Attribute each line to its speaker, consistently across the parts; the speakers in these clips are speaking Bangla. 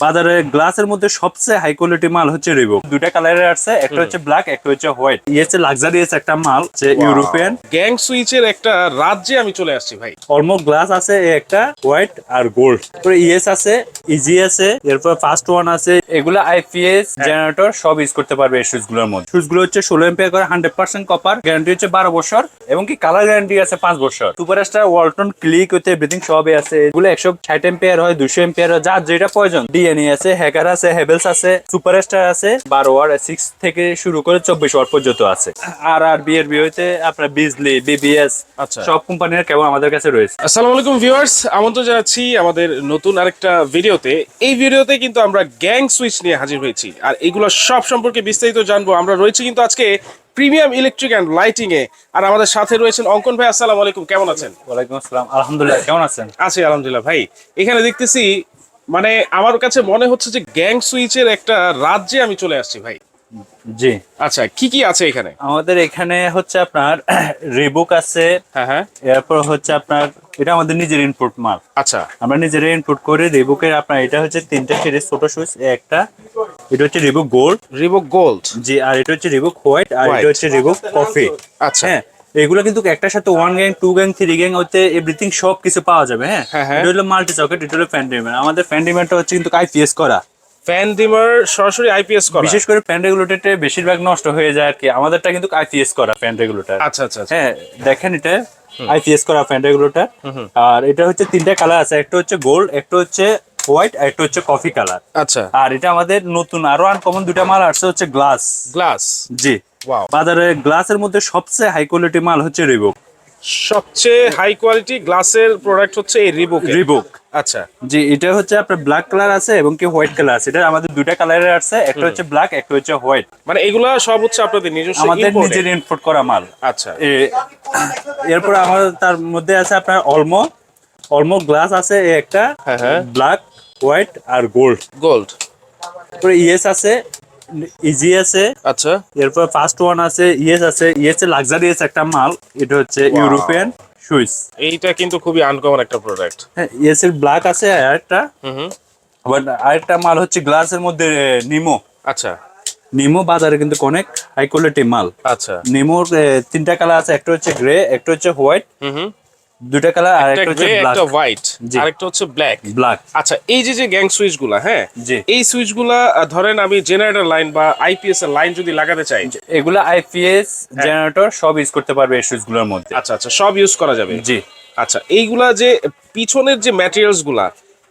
Speaker 1: বাজারে গ্লাসের মধ্যে সবচেয়ে হাই কোয়ালিটি মাল হচ্ছে রিবুক দুটা কালারের আছে একটা হচ্ছে ব্ল্যাক একটা হচ্ছে হোয়াইট ইয়েছে লাক্সারিয়াস একটা মাল যে ইউরোপিয়ান
Speaker 2: গ্যাং সুইচের একটা রাজ্যে আমি চলে আসছি ভাই।
Speaker 1: অলমোস্ট গ্লাস আছে একটা হোয়াইট আর গোল্ড তারপরে ইএস আছে ইজি আছে এরপর ফার্স্ট ওয়ান আছে। এগুলো আইপিএস জেনারেটর সব ইউজ করতে পারবে এই সুইচগুলোর মধ্যে। সুইচগুলো হচ্ছে ষোলো এম্পিয়ার করে হান্ড্রেড পার্সেন্ট কপার গ্যারান্টি হচ্ছে বারো বছর এবং কি কালার গ্যারান্টি আছে পাঁচ বছর। সুপারস্টার ওয়ালটন ক্লিক হতে এভরিথিং সবই আছে। এগুলো একশো ষাট এম্পিয়ার হয় দুশো এম্পিয়ার হয় যার যেটা প্রয়োজন। ডিএনএ আছে হ্যাকার আছে হেভেলস আছে সুপারস্টার আছে। বারো ওয়ার সিক্স থেকে শুরু করে চব্বিশ ওয়ার পর্যন্ত আছে। আর আর বি হইতে আপনার বিজলি বিবিএস
Speaker 2: আচ্ছা।
Speaker 1: সব কোম্পানির কেবল আমাদের কাছে রয়েছে।
Speaker 2: আসসালামু আলাইকুম ভিউয়ার্স আমন্ত্রণ জানাচ্ছি আমাদের নতুন আরেকটা ভিডিওতে। এই ভিডিওতে কিন্তু আমরা গ্যাং সুইচ নিয়ে হাজির হয়েছি। আর এগুলো সব সম্পর্কে বিস্তারিত জানব। আমরা রয়েছি কিন্তু আজকে প্রিমিয়াম ইলেকট্রিক অ্যান্ড লাইটিং এ। আর আমাদের সাথে রয়েছেন অঙ্কন ভাই আসসালামু আলাইকুম। কেমন আছেন?
Speaker 1: ওয়ালাইকুম আসসালাম। আলহামদুলিল্লাহ কেমন আছেন?
Speaker 2: আছি আলহামদুলিল্লাহ ভাই। এখানে দেখতেছি মানে আমার কাছে মনে হচ্ছে যে গ্যাং সুইচের একটা রাজ্যে আমি চলে আসছি ভাই।
Speaker 1: জি।
Speaker 2: আচ্ছা কি কি আছে এখানে?
Speaker 1: আমাদের এখানে হচ্ছে আপনার রিবুক আছে
Speaker 2: হ্যাঁ হ্যাঁ।
Speaker 1: এরপর হচ্ছে আপনার এটা আমাদের নিজের ইনপুট মাল।
Speaker 2: আচ্ছা।
Speaker 1: আমরা নিজেরা ইনপুট করি রিবুকের আপনার এটা হচ্ছে তিনটা সিরিজ ছোট সুইচ একটা এটা হচ্ছে Reebok gold
Speaker 2: Reebok gold
Speaker 1: G আর এটা হচ্ছে রিবুক হোয়াইট আর এটা হচ্ছে রিবুক কফি
Speaker 2: আচ্ছা।
Speaker 1: হ্যাঁ এগুলো কিন্তু একটার সাথে one gang two gang three gang হচ্ছে এভরিথিং সব কিছু পাওয়া যাবে হ্যাঁ?
Speaker 2: হ্যাঁ, হ্যাঁ।
Speaker 1: এটা হলো মাল্টি সকেট এটা হলো ফ্যান্ডিমেন্ট আমাদের ফ্যান্ডিমেন্টটা হচ্ছে কিন্তু আইপিএস করা।
Speaker 2: ফ্যান ডিমার সরাসরি আইপিএস করা।
Speaker 1: বিশেষ করে ফ্যান রেগুলেটরটা বেশিরভাগ নষ্ট হয়ে যায় আর কি। আমাদেরটা কিন্তু আইপিএস করা ফ্যান রেগুলেটর
Speaker 2: আচ্ছা আচ্ছা আচ্ছা।
Speaker 1: হ্যাঁ দেখেন এটা আইপিএস করা ফ্যান রেগুলেটর আর এটা হচ্ছে তিনটা কালার আছে একটা হচ্ছে গোল্ড একটা হচ্ছে হোয়াইট আর একটা হচ্ছে কফি কালার
Speaker 2: আচ্ছা।
Speaker 1: আর এটা আমাদের নতুন আরও আনকমন দুটা মাল আসছে হচ্ছে গ্লাস
Speaker 2: গ্লাস
Speaker 1: জি। বাজারে গ্লাসের মধ্যে সবচেয়ে হাই কোয়ালিটি মাল হচ্ছে রিবুক
Speaker 2: সবচেয়ে হাই কোয়ালিটি গ্লাসের প্রোডাক্ট হচ্ছে এই রিবুক
Speaker 1: রিবুক
Speaker 2: আচ্ছা।
Speaker 1: জি এটা হচ্ছে আপনার ব্ল্যাক কালার আছে এবং কি হোয়াইট কালার আছে। এটা আমাদের দুটা কালারের আছে একটা হচ্ছে ব্ল্যাক একটা হচ্ছে হোয়াইট
Speaker 2: মানে এগুলা সব হচ্ছে আপনাদের নিজস্ব
Speaker 1: আমাদের নিজের ইনপুট করা মাল।
Speaker 2: আচ্ছা।
Speaker 1: এ- এরপর আমাদের তার মধ্যে আছে আপনার অলমো অলমো গ্লাস আছে এই একটা।
Speaker 2: হ্যাঁ, হ্যাঁ।
Speaker 1: ব্ল্যাক হোয়াইট আর গোল্ড
Speaker 2: গোল্ড
Speaker 1: তারপরে ইএস আছে ইজি আছে।
Speaker 2: আচ্ছা।
Speaker 1: এরপর ফার্স্ট ওয়ান আছে ইএস আছে। ইএস এর লাক্সারিয়াস একটা মাল। এটা হচ্ছে ইউরোপিয়ান সুইস
Speaker 2: এইটা কিন্তু খুবই আনকমন একটা প্রোডাক্ট
Speaker 1: হ্যাঁ ইএস এর ব্ল্যাক আছে আর একটা
Speaker 2: হুম
Speaker 1: আবার আরেকটা মাল হচ্ছে গ্লাসের মধ্যে নিমো
Speaker 2: আচ্ছা।
Speaker 1: নিমো বাজারে কিন্তু অনেক হাই কোয়ালিটি মাল।
Speaker 2: আচ্ছা।
Speaker 1: নিমোর তিনটা কালার আছে। একটা হচ্ছে গ্রে একটা হচ্ছে হোয়াইট
Speaker 2: হুম।
Speaker 1: দুটা কালার আর
Speaker 2: একটা
Speaker 1: একটা হচ্ছে
Speaker 2: একটা হোয়াইট
Speaker 1: জি।
Speaker 2: আরেকটা হচ্ছে ব্ল্যাক
Speaker 1: ব্ল্যাক
Speaker 2: আচ্ছা এই যে যে গ্যাং সুইচগুলা হ্যাঁ। এই সুইচগুলা ধরেন আমি জেনারেটর লাইন বা আইপিএস এর লাইন যদি লাগাতে চাই।
Speaker 1: এগুলো আইপিএস জেনারেটর সব ইউজ করতে পারবে এই সুইচগুলোর মধ্যে।
Speaker 2: আচ্ছা আচ্ছা সব ইউজ করা যাবে।
Speaker 1: জি।
Speaker 2: আচ্ছা এইগুলা যে পিছনের যে ম্যাটেরিয়ালসগুলা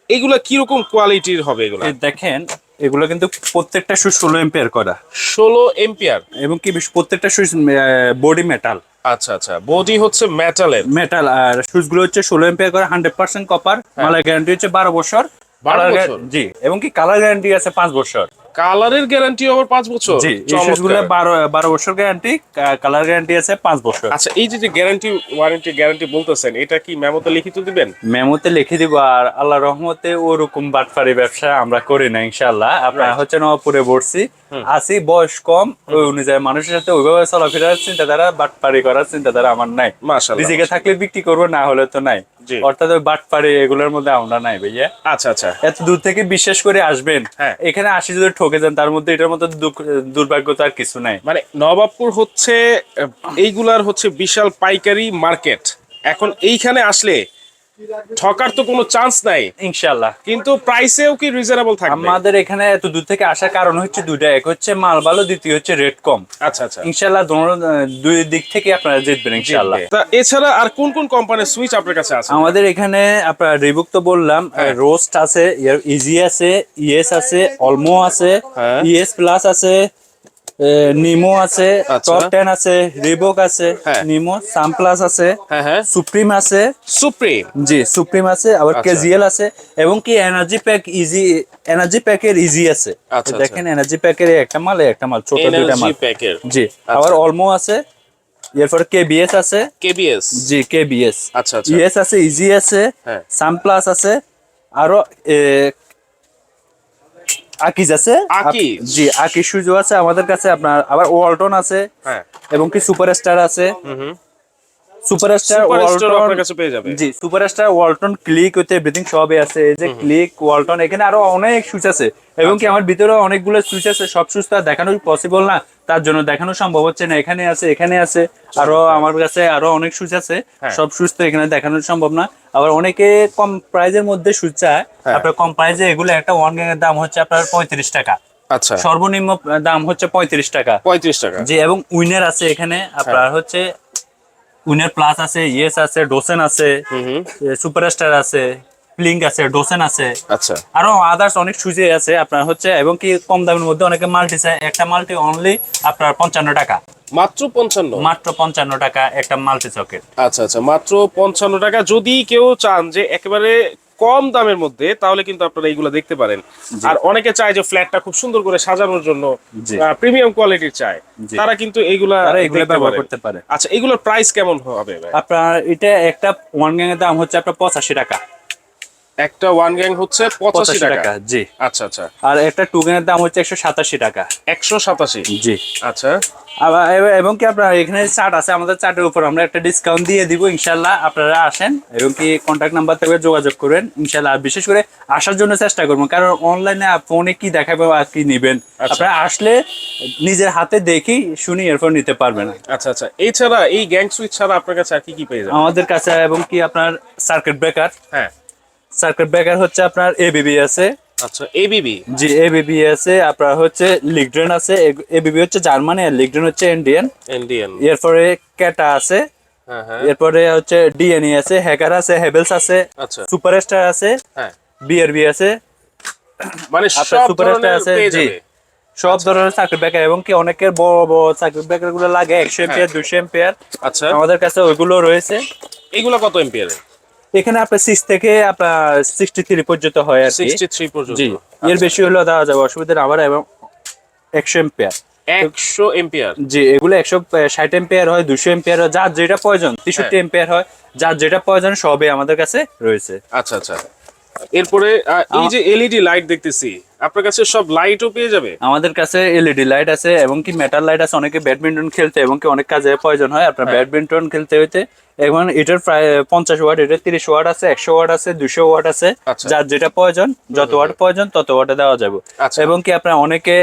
Speaker 2: এইগুলা কীরকম কোয়ালিটির হবে এগুলা?
Speaker 1: দেখেন এগুলো কিন্তু প্রত্যেকটা সুইচ ষোলো এম্পিয়ার করা।
Speaker 2: ষোলো এম্পিয়ার
Speaker 1: এবং কি প্রত্যেকটা সুইচ বডি মেটাল
Speaker 2: আচ্ছা আচ্ছা। বডি হচ্ছে মেটালের
Speaker 1: মেটাল আর সুইচগুলো হচ্ছে ষোলো এম্পিয়ার করে হান্ড্রেড পার্সেন্ট কপার মালের গ্যারান্টি হচ্ছে বারো বছর।
Speaker 2: 12
Speaker 1: Colour
Speaker 2: বছর?
Speaker 1: গ্যার- জি এবং কি কালার গ্যারান্টি আছে পাঁচ বছর?
Speaker 2: কালারের গ্যারান্টি আবার পাঁচ বছর?
Speaker 1: জি। বারো বারো বছর গ্যারান্টি কালার গ্যারান্টি আছে পাঁচ বছর।
Speaker 2: আচ্ছা এই যে গ্যারান্টি ওয়ারেন্টি গ্যারান্টি বলতেছেন এটা কি মেমোতে লিখিত দিবেন?
Speaker 1: মেমোতে লিখে দিব আর আল্লাহ রহমতে ওরকম বাটফারি ব্যবসা আমরা করি না ইনশাল্লাহ আপনার হচ্ছে নবাবপুরে বসছি আসি বয়স কম ওই অনুযায়ী মানুষের সাথে ওইভাবে চলাফেরার চিন্তাধারা বাটপারি করার চিন্তাধারা আমার নাই। রিজিকে থাকলে বিক্রি করব না হলে তো নাই। অর্থাৎ ওই বাটপারি এগুলোর মধ্যে আমরা নাই ভাইয়া।
Speaker 2: আচ্ছা আচ্ছা।
Speaker 1: এত দূর থেকে বিশ্বাস করে আসবেন
Speaker 2: হ্যাঁ।
Speaker 1: এখানে আসি যদি ঠকে যান তার মধ্যে এটার মধ্যে দুঃখ- দুর্ভাগ্য তো আর কিছু নাই।
Speaker 2: মানে নবাবপুর হচ্ছে এইগুলার হচ্ছে বিশাল পাইকারি মার্কেট। এখন এইখানে আসলে ঠকার তো কোনো চান্স নাই।
Speaker 1: ইনশাল্লাহ
Speaker 2: কিন্তু প্রাইসেও কি রিজনেবল থাকবে?
Speaker 1: আমাদের এখানে এত দূর থেকে আসার কারণ হচ্ছে দুইটা। এক হচ্ছে মাল ভালো দ্বিতীয় হচ্ছে রেট কম।
Speaker 2: আচ্ছা আচ্ছা।
Speaker 1: ইনশাল্লাহ দোনো- দুই দিক থেকে আপনারা জিতবেন ইনশাল্লাহ
Speaker 2: তা এছাড়া আর কোন কোন কোম্পানির সুইচ আপনার কাছে আছে?
Speaker 1: আমাদের এখানে আপনার রিবুক তো বললাম
Speaker 2: হ্যাঁ।
Speaker 1: রোস্ট আছে ইজি আছে ইএস আছে অলমো আছে
Speaker 2: হ্যাঁ।
Speaker 1: ইএস প্লাস আছে এ, নিমো আছে
Speaker 2: আচ্ছা।
Speaker 1: টপ টেন আছে রিবুক আছে
Speaker 2: হ্যাঁ।
Speaker 1: নিমো সাম প্লাস আছে
Speaker 2: হ্যাঁ হ্যাঁ।
Speaker 1: সুপ্রিম আছে।
Speaker 2: সুপ্রিম
Speaker 1: জি সুপ্রিম আছে আবার
Speaker 2: আচ্ছা।
Speaker 1: কেজিএল আছে এবং কি এনার্জি প্যাক ইজি এনার্জি প্যাকের ইজি আছে।
Speaker 2: আচ্ছা,
Speaker 1: দেখেন এনার্জি প্যাকের একটা মাল একটা মাল ছোট
Speaker 2: এনার্জি
Speaker 1: মাল। জি আবার অলমো আছে এরপর কেবিএস আছে।
Speaker 2: কেবিএস
Speaker 1: জি কেবিএস
Speaker 2: আচ্ছা আচ্ছা।
Speaker 1: ইএস আছে ইজি আছে
Speaker 2: হ্যাঁ।
Speaker 1: সাম প্লাস আছে আরও এ, আকিজ আছে? জি আকিজ সুজো আছে আমাদের কাছে আপনার আবার ওয়ালটন আছে
Speaker 2: হ্যাঁ।
Speaker 1: এবং কি সুপারস্টার আছে। সুপারস্টার ওয়ালটন
Speaker 2: কাছে পেয়ে যাবে।
Speaker 1: জি সুপারস্টার ওয়ালটন ক্লিক হতে এভরিথিং সবই আছে। এই যে ক্লিক ওয়ালটন এখানে আরও অনেক সুইচ আছে। এবং কি আমার ভিতরে অনেকগুলো সুইচ আছে। সব সুইচ তো দেখানো পসিবল না। তার জন্য দেখানো সম্ভব হচ্ছে না। এখানে আছে এখানে আছে। আরও আমার কাছে আরও অনেক সুইচ আছে।
Speaker 2: হ্যাঁ।
Speaker 1: সব সুইচ তো এখানে দেখানো সম্ভব না। আবার অনেকে কম প্রাইজের মধ্যে সুইচ চায়।
Speaker 2: হ্যাঁ।
Speaker 1: আপনার কম প্রাইজে এগুলো একটা ওয়ান গ্যাং এর দাম হচ্ছে আপনার পঁয়ত্রিশ টাকা।
Speaker 2: আচ্ছা।
Speaker 1: সর্বনিম্ন দাম হচ্ছে পঁয়ত্রিশ টাকা।
Speaker 2: পঁয়ত্রিশ টাকা।
Speaker 1: জি এবং উইনার আছে এখানে। আপনার হচ্ছে উইনার প্লাস আছে ইয়েস আছে ডোসেন আছে সুপারস্টার আছে প্লিঙ্ক আছে ডোসেন আছে।
Speaker 2: আচ্ছা।
Speaker 1: আরও আদার্স অনেক সুজে আছে আপনার হচ্ছে এবং কি কম দামের মধ্যে অনেকে মাল্টি চায় একটা মাল্টি অনলি আপনার পঞ্চান্ন টাকা।
Speaker 2: মাত্র পঞ্চান্ন?
Speaker 1: মাত্র পঞ্চান্ন টাকা একটা মাল্টি সকেট
Speaker 2: আচ্ছা আচ্ছা মাত্র পঞ্চান্ন টাকা। যদি কেউ চান যে একেবারে কম দামের মধ্যে তাহলে কিন্তু আপনারা এইগুলো দেখতে পারেন। আর অনেকে চায় যে ফ্ল্যাটটা খুব সুন্দর করে সাজানোর জন্য প্রিমিয়াম কোয়ালিটির চায়। তারা কিন্তু এইগুলা
Speaker 1: এগুলো ব্যবহার করতে পারে।
Speaker 2: আচ্ছা এগুলোর প্রাইস কেমন হবে ভাই?
Speaker 1: আপনার এটা একটা ওয়ান গ্যাং এর দাম হচ্ছে আপনার পঁচাশি টাকা।
Speaker 2: একটা ওয়ান গ্যাং হচ্ছে পঁচাশি টাকা
Speaker 1: জি।
Speaker 2: আচ্ছা আচ্ছা।
Speaker 1: আর একটা টু গ্যাং এর দাম হচ্ছে একশো সাতাশি টাকা।
Speaker 2: একশো সাতাশি?
Speaker 1: জি।
Speaker 2: আচ্ছা।
Speaker 1: এবং কি আপনার এখানে চার্ট আছে আমাদের চার্টের উপর আমরা একটা ডিসকাউন্ট দিয়ে দিব ইনশাল্লাহ আপনারা আসেন এবং কি কন্ট্যাক্ট নাম্বার থেকে যোগাযোগ করেন ইনশাল্লাহ বিশেষ করে আসার জন্য চেষ্টা করব কারণ অনলাইনে ফোনে কি দেখাবে আর কি নিবেন?
Speaker 2: আচ্ছা।
Speaker 1: আপনারা আসলে নিজের হাতে দেখেই শুনি এরপর নিতে পারবেন।
Speaker 2: আচ্ছা আচ্ছা। এছাড়া এই গ্যাং সুইচ ছাড়া আপনার কাছে আর কি কি পেয়ে যাবেন?
Speaker 1: আমাদের কাছে এবং কি আপনার সার্কিট ব্রেকার
Speaker 2: হ্যাঁ।
Speaker 1: সার্কিট ব্রেকার হচ্ছে আপনার এবিবি আছে।
Speaker 2: আচ্ছা এবিবি
Speaker 1: জি এবিবি আছে আপনার হচ্ছে লিগড্রেন আছে এবিবি হচ্ছে জার্মানি আর লিগড্রেন হচ্ছে ইন্ডিয়ান।
Speaker 2: ইন্ডিয়ান
Speaker 1: এরপরে ক্যাটা আছে
Speaker 2: হ্যাঁ হ্যাঁ।
Speaker 1: এরপরে হচ্ছে ডিএনই আছে হ্যাকার আছে হেভেলস আছে
Speaker 2: আচ্ছা।
Speaker 1: সুপারস্টার আছে
Speaker 2: হ্যাঁ।
Speaker 1: বিআরবি আছে।
Speaker 2: মানে
Speaker 1: আপনার সুপারস্টার আছে জি। সব ধরনের সার্কিট ব্রেকার এবং কি অনেকের বড় বড় সার্কিট ব্রেকারগুলো লাগে একশো এম্পিয়ার দুশো এম্পিয়ার।
Speaker 2: আচ্ছা।
Speaker 1: আমাদের কাছে ওইগুলো রয়েছে।
Speaker 2: এগুলো কত এম্পিয়ারের?
Speaker 1: এখানে আপনার সিক্স থেকে আপনার সিক্সটি থ্রি পর্যন্ত হয় আর
Speaker 2: সিক্সটি থ্রি পর্যন্ত।
Speaker 1: জি এর বেশি হলেও দেওয়া যাবে অসুবিধা আবার এবং একশো এম্পিয়ার
Speaker 2: একশো এম্পিয়ার
Speaker 1: জি এগুলো একশো ষাট এম্পিয়ার হয় দুশো এম্পিয়ার হয় যার যেটা প্রয়োজন তেষট্টি এম্পিয়ার হয় যার যেটা প্রয়োজন সবই আমাদের কাছে রয়েছে।
Speaker 2: আচ্ছা আচ্ছা। এরপরে এই যে এলইডি লাইট দেখতেছি আপনার কাছে সব লাইটও পেয়ে যাবে?
Speaker 1: আমাদের কাছে এলইডি লাইট আছে এবং কি মেটাল লাইট আছে অনেকে ব্যাডমিন্টন খেলতে এবং কি অনেক কাজে প্রয়োজন হয় আপনার। ব্যাডমিন্টন খেলতে হইতে। এখন এটার প্রায় পঞ্চাশ ওয়াট এটার তিরিশ ওয়াট আছে একশো ওয়াট আছে দুশো ওয়াট আছে
Speaker 2: আচ্ছা।
Speaker 1: যার যেটা প্রয়োজন যত ওয়াট প্রয়োজন তত ওয়াটে দেওয়া যাবে।
Speaker 2: আচ্ছা।
Speaker 1: এবং কি আপনার অনেকে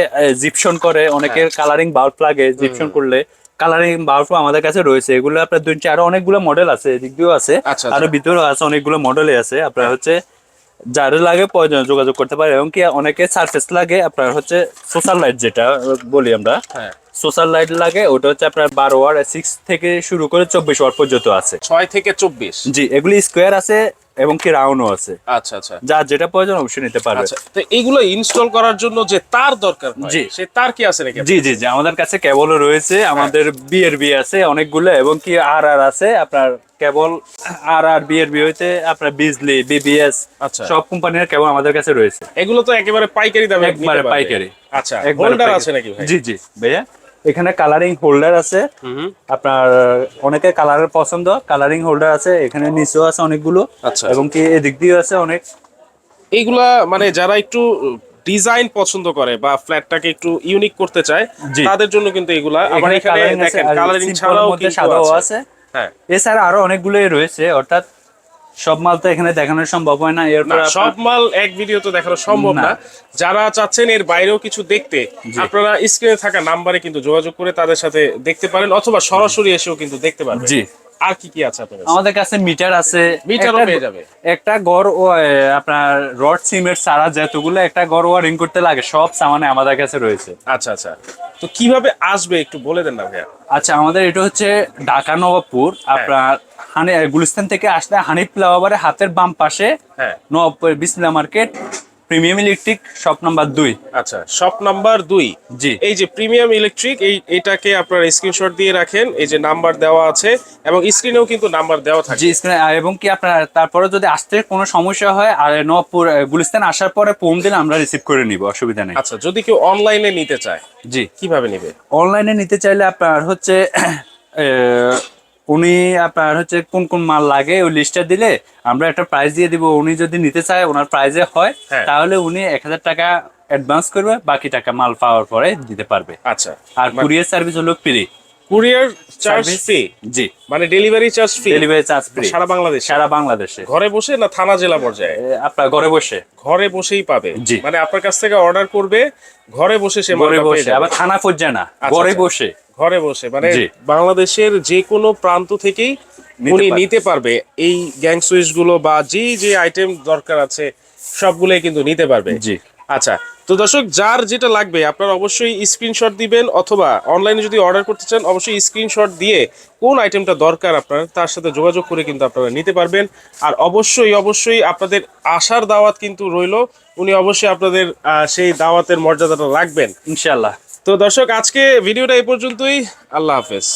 Speaker 1: জিপশন করে অনেকের কালারিং বাল্ব লাগে জিপশন করলে কালারিং বাল্ব আমাদের কাছে রয়েছে। এগুলো আপনার দুই আরও অনেকগুলো মডেল আছে এদিক দিয়েও আছে।
Speaker 2: আচ্ছা,
Speaker 1: আরও ভিতরেও আছে অনেকগুলো মডেলই আছে। আপনার হচ্ছে যার লাগে প্রয়োজনে যোগাযোগ করতে পারে এবং কি অনেকে সার্ফেস লাগে আপনার হচ্ছে সোশ্যাল লাইট যেটা বলি আমরা
Speaker 2: হ্যাঁ।
Speaker 1: সোশ্যাল লাইট লাগে ওটা হচ্ছে আপনার বারো ওয়ার সিক্স থেকে শুরু করে চব্বিশ ওয়ার পর্যন্ত আছে।
Speaker 2: ছয় থেকে চব্বিশ।
Speaker 1: জি এগুলি স্কোয়ার আছে এবং কি রাউন্ডও আছে।
Speaker 2: আচ্ছা আচ্ছা।
Speaker 1: যার যেটা প্রয়োজন অবশ্যই নিতে পারবে।
Speaker 2: আচ্ছা তো এইগুলো ইনস্টল করার জন্য যে তার দরকার হয়,
Speaker 1: জি।
Speaker 2: সে তার কি আছে নাকি
Speaker 1: জি জি জি আমাদের কাছে কেবলও রয়েছে আমাদের বিএরবি আছে অনেকগুলো এবং কি আর আর আছে আপনার কেবল আর আর বিএরবি হইতে আপনার বিজলি বিবিএস
Speaker 2: আচ্ছা।
Speaker 1: সব কোম্পানির কেবল আমাদের কাছে রয়েছে।
Speaker 2: এগুলো তো একেবারে পাইকারি দামে
Speaker 1: একবারে পাইকারি।
Speaker 2: আচ্ছা হোল্ডার আছে নাকি ভাই?
Speaker 1: জি জি ভাইয়া? এখানে কালারিং হোল্ডার আছে। আপনার অনেকে কালারের পছন্দ কালারিং হোল্ডার আছে এখানে নিচেও আছে অনেকগুলো।
Speaker 2: আচ্ছা।
Speaker 1: এবং কি এদিক দিয়েও আছে অনেক।
Speaker 2: এইগুলা মানে যারা একটু ডিজাইন পছন্দ করে বা ফ্ল্যাটটাকে একটু ইউনিক করতে চায়। তাদের জন্য কিন্তু এগুলা আবার
Speaker 1: এখানে
Speaker 2: দেখেন কালারিং ছাড়াও কিন্তু
Speaker 1: সাদাও
Speaker 2: আছে।
Speaker 1: আছে।
Speaker 2: হ্যাঁ।
Speaker 1: এছাড়া আরও অনেকগুলোই রয়েছে অর্থাৎ সব মাল তো এখানে দেখানো সম্ভব হয় না এরপর
Speaker 2: সব মাল এক ভিডিও তো দেখানো সম্ভব না। যারা চাচ্ছেন এর বাইরেও কিছু দেখতে আপনারা স্ক্রিনে থাকা নাম্বারে কিন্তু যোগাযোগ করে তাদের সাথে দেখতে পারেন অথবা সরাসরি এসেও কিন্তু দেখতে পারবেন।
Speaker 1: জি।
Speaker 2: আর কি কি আছে আপনার
Speaker 1: আমাদের কাছে মিটার আছে
Speaker 2: মিটারও পেয়ে যাবে।
Speaker 1: একটা গড় আপনার রড সিমেন্ট সারা যতগুলো একটা গড় ওয়ারিং করতে লাগে সব সামানে আমাদের কাছে রয়েছে।
Speaker 2: আচ্ছা আচ্ছা। তো কীভাবে আসবে একটু বলে দেন না ভাইয়া?
Speaker 1: আচ্ছা আমাদের এটা হচ্ছে ঢাকা নবাবপুর
Speaker 2: হ্যাঁ।
Speaker 1: আপনার হানি গুলিস্তান থেকে আসলে হানিফ ফ্লাওয়ারের হাতের বাম পাশে
Speaker 2: হ্যাঁ।
Speaker 1: Nawabpur Bismillah market premium electric shop number দুই।
Speaker 2: আচ্ছা শপ নাম্বার দুই।
Speaker 1: জি।
Speaker 2: এই যে প্রিমিয়াম ইলেকট্রিক এই এটাকে আপনারা স্ক্রিনশট দিয়ে রাখেন এই যে নাম্বার দেওয়া আছে এবং স্ক্রিনেও কিন্তু নাম্বার দেওয়া থাকে।
Speaker 1: জি স্ক্রিনে এবং কি আপনার তারপরে যদি আসতে কোনো সমস্যা হয় আর আহ, গুলিস্তান আসার পরে ফোন দিলে আমরা রিসিভ করে নিব অসুবিধা নেই।
Speaker 2: আচ্ছা যদি কেউ অনলাইনে নিতে চায়
Speaker 1: জি।
Speaker 2: কীভাবে নিবে?
Speaker 1: অনলাইনে নিতে চাইলে আপনার হচ্ছে উনি আপনার হচ্ছে কোন কোন মাল লাগে ওই লিস্টটা দিলে আমরা একটা প্রাইস দিয়ে দিব। উনি যদি নিতে চায় ওনার প্রাইজে হয়
Speaker 2: হ্যাঁ।
Speaker 1: তাহলে উনি এক হাজার টাকা অ্যাডভান্স করবে বাকি টাকা মাল পাওয়ার পরে দিতে পারবে।
Speaker 2: আচ্ছা।
Speaker 1: আর কুরিয়ার সার্ভিস হলো ফ্রি
Speaker 2: কুরিয়ার চার্জ ফ্রি
Speaker 1: জি।
Speaker 2: মানে delivery charge free
Speaker 1: delivery charge free
Speaker 2: সারা বাংলাদেশ?
Speaker 1: সারা বাংলাদেশে।
Speaker 2: ঘরে বসে না থানা জেলা পর্যায়ে?
Speaker 1: আপনার ঘরে বসে।
Speaker 2: ঘরে বসেই পাবে?
Speaker 1: জি।
Speaker 2: মানে আপনার কাছ থেকে অর্ডার করবে ঘরে বসে সে
Speaker 1: ঘরে বসে। আবার থানা পর্যায়ে না
Speaker 2: আচ্ছা,
Speaker 1: ঘরে
Speaker 2: আচ্ছা।
Speaker 1: বসে।
Speaker 2: ঘরে বসে মানে বাংলাদেশের যে কোনো প্রান্ত থেকেই
Speaker 1: নিতে
Speaker 2: উনি
Speaker 1: পারবে।
Speaker 2: নিতে পারবে। এই গ্যাং সুইচগুলো বা যে যে আইটেম দরকার আছে সবগুলোই কিন্তু নিতে পারবে।
Speaker 1: জি।
Speaker 2: আচ্ছা তো দর্শক যার যেটা লাগবে আপনারা অবশ্যই স্ক্রিনশট দিবেন অথবা অনলাইনে যদি অর্ডার করতে চান অবশ্যই স্ক্রিনশট দিয়ে কোন আইটেমটা দরকার আপনার তার সাথে যোগাযোগ করে কিন্তু আপনারা নিতে পারবেন। আর অবশ্যই অবশ্যই আপনাদের আসার দাওয়াত কিন্তু রইল। উনি অবশ্যই আপনাদের সেই দাওয়াতের মর্যাদাটা রাখবেন।
Speaker 1: ইনশাল্লাহ
Speaker 2: তো দর্শক আজকে ভিডিওটা এই পর্যন্তই। আল্লাহ হাফেজ।